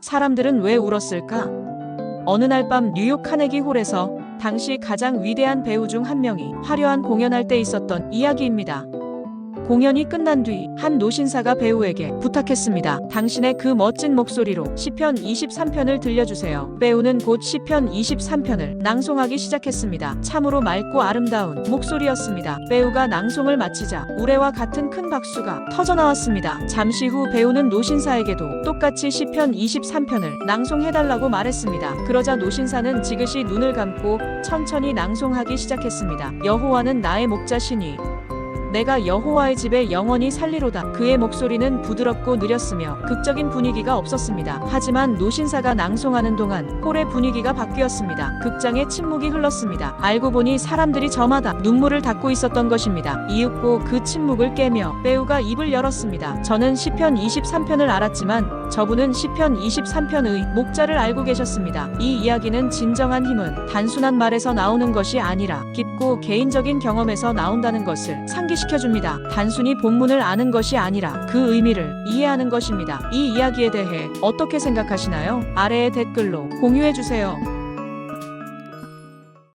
사람들은 왜 울었을까? 어느 날 밤 뉴욕 카네기 홀에서 당시 가장 위대한 배우 중 한 명이 화려한 공연할 때 있었던 이야기입니다. 공연이 끝난 뒤 한 노신사가 배우에게 부탁했습니다. 당신의 그 멋진 목소리로 시편 23편을 들려주세요. 배우는 곧 시편 23편을 낭송하기 시작했습니다. 참으로 맑고 아름다운 목소리였습니다. 배우가 낭송을 마치자 우레와 같은 큰 박수가 터져 나왔습니다. 잠시 후 배우는 노신사에게도 똑같이 시편 23편을 낭송해달라고 말했습니다. 그러자 노신사는 지그시 눈을 감고 천천히 낭송하기 시작했습니다. 여호와는 나의 목자시니 내가 여호와의 집에 영원히 살리로다. 그의 목소리는 부드럽고 느렸으며 극적인 분위기가 없었습니다. 하지만 노신사가 낭송하는 동안 홀의 분위기가 바뀌었습니다. 극장에 침묵이 흘렀습니다. 알고 보니 사람들이 저마다 눈물을 닦고 있었던 것입니다. 이윽고 그 침묵을 깨며 배우가 입을 열었습니다. 저는 시편 23편을 알았지만 저분은 시편 23편의 목자를 알고 계셨습니다. 이 이야기는 진정한 힘은 단순한 말에서 나오는 것이 아니라 깊고 개인적인 경험에서 나온다는 것을 상기 시켜 줍니다. 단순히 본문을 아는 것이 아니라 그 의미를 이해하는 것입니다. 이 이야기에 대해 어떻게 생각하시나요? 아래의 댓글로 공유해 주세요.